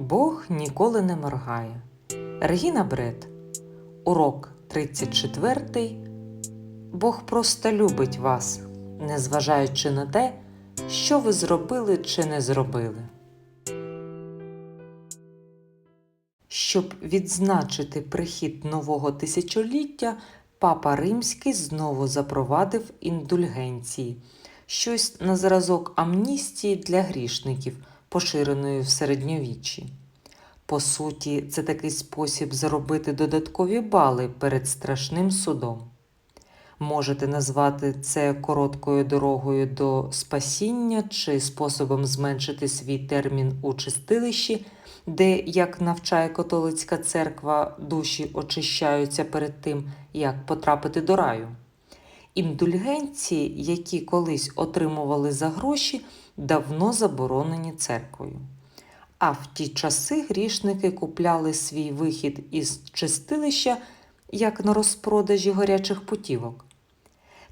Бог ніколи не моргає. Регіна Бред. Урок 34. Бог просто любить вас, незважаючи на те, що ви зробили чи не зробили. Щоб відзначити прихід нового тисячоліття, папа Римський знову запровадив індульгенції, щось на зразок амністії для грішників, поширеної в середньовіччі. По суті, це такий спосіб заробити додаткові бали перед страшним судом. Можете назвати це короткою дорогою до спасіння чи способом зменшити свій термін у чистилищі, де, як навчає католицька церква, душі очищаються перед тим, як потрапити до раю. Індульгенції, які колись отримували за гроші, давно заборонені церквою. А в ті часи грішники купляли свій вихід із чистилища як на розпродажі горячих путівок.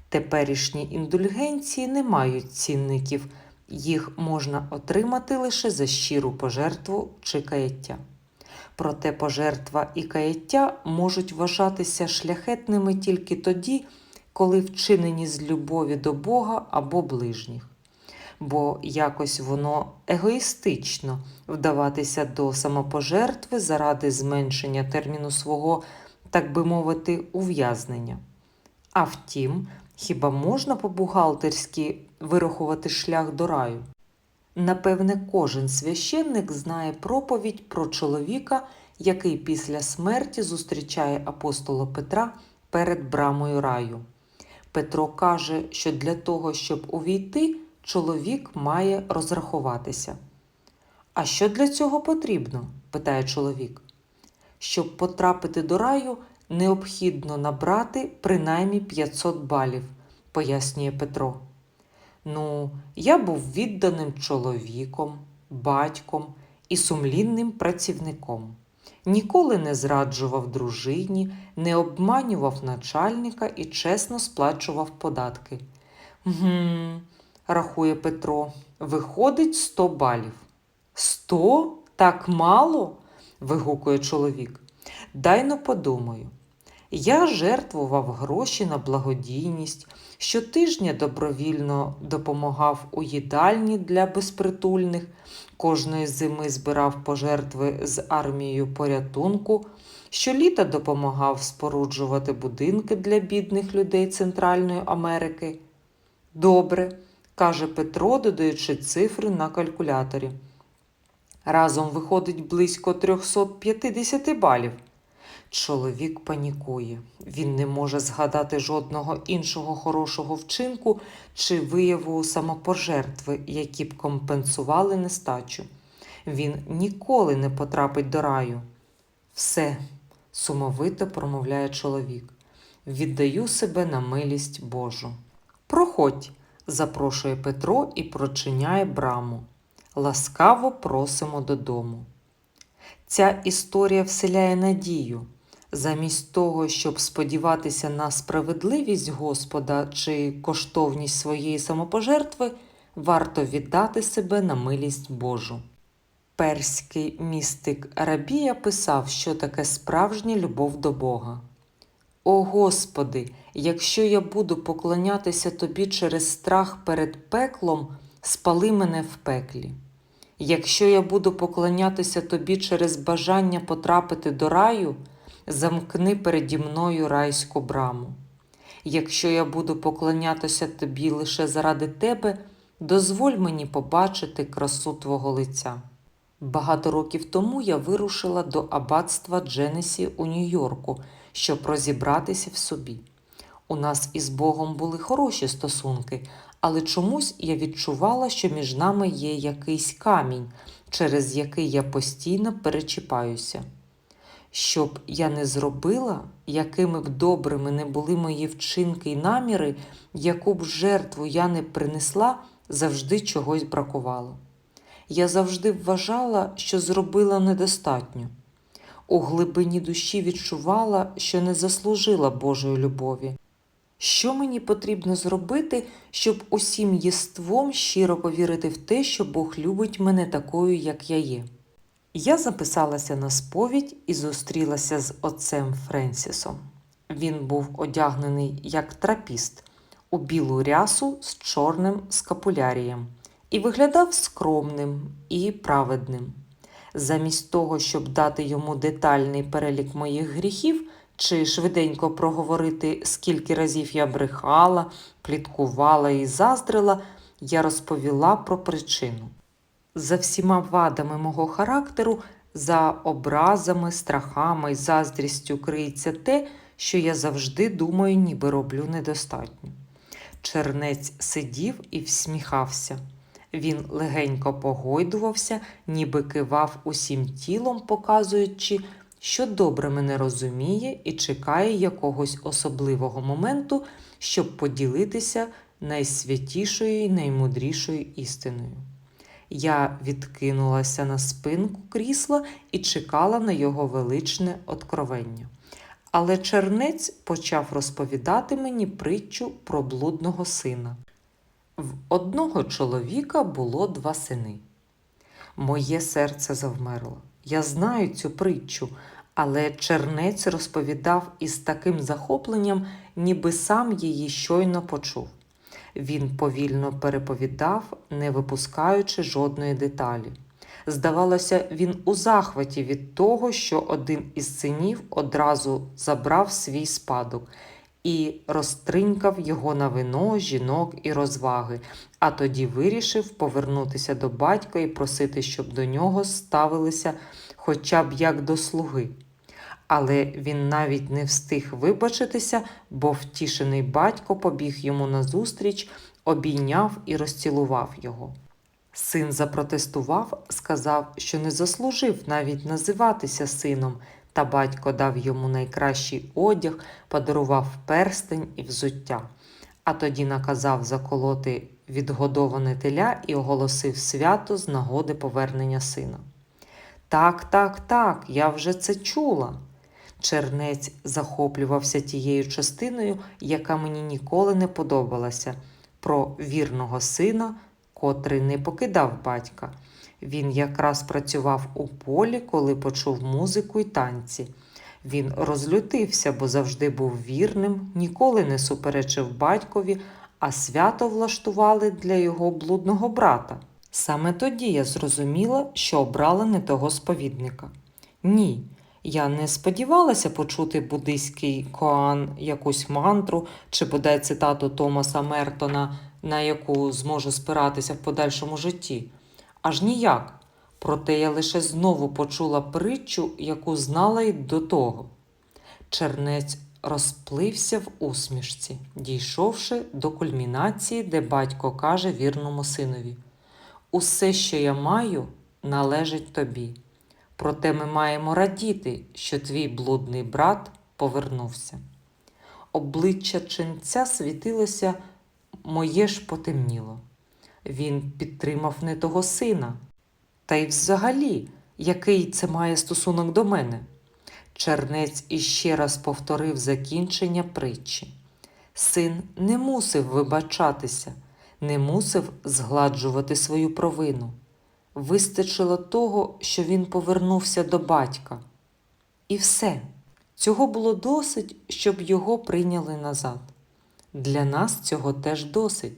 Теперішні індульгенції не мають цінників, їх можна отримати лише за щиру пожертву чи каяття. Проте пожертва і каяття можуть вважатися шляхетними тільки тоді, коли вчинені з любові до Бога або ближніх. Бо якось воно егоїстично вдаватися до самопожертви заради зменшення терміну свого, так би мовити, ув'язнення. А втім, хіба можна по-бухгалтерськи вирахувати шлях до раю? Напевне, кожен священник знає проповідь про чоловіка, який після смерті зустрічає апостола Петра перед брамою раю. Петро каже, що для того, щоб увійти, чоловік має розрахуватися. А що для цього потрібно? питає чоловік. Щоб потрапити до раю, необхідно набрати принаймні 500 балів, пояснює Петро. Ну, я був відданим чоловіком, батьком і сумлінним працівником. Ніколи не зраджував дружині, не обманював начальника і чесно сплачував податки. Гм, рахує Петро, виходить 100 балів. Сто? Так мало? вигукує чоловік. Дай но подумаю. Я жертвував гроші на благодійність, щотижня добровільно допомагав у їдальні для безпритульних, кожної зими збирав пожертви з армією порятунку, щоліта допомагав споруджувати будинки для бідних людей Центральної Америки. Добре, каже Петро, додаючи цифри на калькуляторі. Разом виходить близько 350 балів. Чоловік панікує. Він не може згадати жодного іншого хорошого вчинку чи вияву самопожертви, які б компенсували нестачу. Він ніколи не потрапить до раю. Все, сумовито промовляє чоловік. Віддаю себе на милість Божу. Проходь, запрошує Петро і прочиняє браму. Ласкаво просимо додому. Ця історія вселяє надію. Замість того, щоб сподіватися на справедливість Господа чи коштовність своєї самопожертви, варто віддати себе на милість Божу. Перський містик Арабія писав, що таке справжня любов до Бога. О Господи, якщо я буду поклонятися Тобі через страх перед пеклом, спали мене в пеклі. Якщо я буду поклонятися Тобі через бажання потрапити до раю, замкни переді мною райську браму. Якщо я буду поклонятися тобі лише заради тебе, дозволь мені побачити красу Твого лиця. Багато років тому я вирушила до аббатства Дженесі у Нью-Йорку, щоб розібратися в собі. У нас із Богом були хороші стосунки, але чомусь я відчувала, що між нами є якийсь камінь, через який я постійно перечіпаюся. Щоб я не зробила, якими б добрими не були мої вчинки й наміри, яку б жертву я не принесла, завжди чогось бракувало. Я завжди вважала, що зробила недостатньо. У глибині душі відчувала, що не заслужила Божої любові. Що мені потрібно зробити, щоб усім єством щиро повірити в те, що Бог любить мене такою, як я є? Я записалася на сповідь і зустрілася з отцем Френсісом. Він був одягнений як трапіст у білу рясу з чорним скапулярієм і виглядав скромним і праведним. Замість того, щоб дати йому детальний перелік моїх гріхів чи швиденько проговорити, скільки разів я брехала, пліткувала і заздрила, я розповіла про причину. За всіма вадами мого характеру, за образами, страхами й заздрістю криється те, що я завжди думаю, ніби роблю недостатньо. Чернець сидів і всміхався. Він легенько погойдувався, ніби кивав усім тілом, показуючи, що добре мене розуміє і чекає якогось особливого моменту, щоб поділитися найсвятішою і наймудрішою істиною. Я відкинулася на спинку крісла і чекала на його величне откровення. Але чернець почав розповідати мені притчу про блудного сина. В одного чоловіка було два сини. Моє серце завмерло. Я знаю цю притчу, але чернець розповідав із таким захопленням, ніби сам її щойно почув. Він повільно переповідав, не випускаючи жодної деталі. Здавалося, він у захваті від того, що один із синів одразу забрав свій спадок і розтринькав його на вино, жінок і розваги, а тоді вирішив повернутися до батька і просити, щоб до нього ставилися хоча б як до слуги. Але він навіть не встиг вибачитися, бо втішений батько побіг йому назустріч, обійняв і розцілував його. Син запротестував, сказав, що не заслужив навіть називатися сином, та батько дав йому найкращий одяг, подарував перстень і взуття, а тоді наказав заколоти відгодоване теля і оголосив свято з нагоди повернення сина. Так, так, так, я вже це чула. Чернець захоплювався тією частиною, яка мені ніколи не подобалася, про вірного сина, котрий не покидав батька. Він якраз працював у полі, коли почув музику й танці. Він розлютився, бо завжди був вірним, ніколи не суперечив батькові, а свято влаштували для його блудного брата. Саме тоді я зрозуміла, що обрала не того сповідника. Ні, я не сподівалася почути буддийський коан, якусь мантру чи бодай цитату Томаса Мертона, на яку зможу спиратися в подальшому житті. Аж ніяк. Проте я лише знову почула притчу, яку знала й до того. Чернець розплився в усмішці, дійшовши до кульмінації, де батько каже вірному синові: Усе, що я маю, належить тобі. Проте ми маємо радіти, що твій блудний брат повернувся. Обличчя ченця світилося, моє ж потемніло. Він підтримав не того сина. Та й взагалі, який це має стосунок до мене? Чернець іще раз повторив закінчення притчі. Син не мусив вибачатися, не мусив згладжувати свою провину. Вистачило того, що він повернувся до батька. І все. Цього було досить, щоб його прийняли назад. Для нас цього теж досить.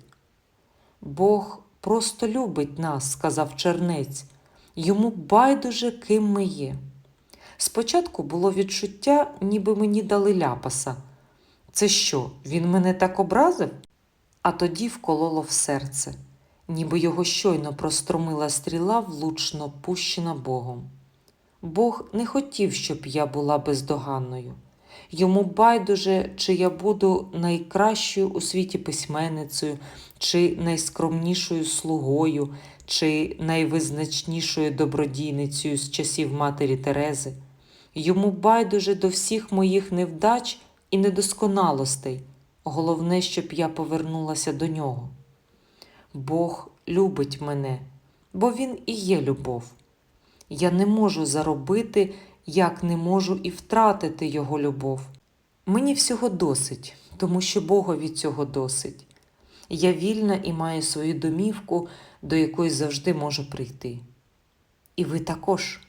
Бог просто любить нас, сказав чернець, йому байдуже, ким ми є. Спочатку було відчуття, ніби мені дали ляпаса. Це що, він мене так образив? А тоді вкололо в серце, ніби його щойно простромила стріла, влучно пущена Богом. Бог не хотів, щоб я була бездоганною. Йому байдуже, чи я буду найкращою у світі письменницею, чи найскромнішою слугою, чи найвизначнішою добродійницею з часів матері Терези. Йому байдуже до всіх моїх невдач і недосконалостей. Головне, щоб я повернулася до нього. Бог любить мене, бо Він і є любов. Я не можу заробити, як не можу і втратити Його любов. Мені всього досить, тому що Бога від цього досить. Я вільна і маю свою домівку, до якої завжди можу прийти. І ви також.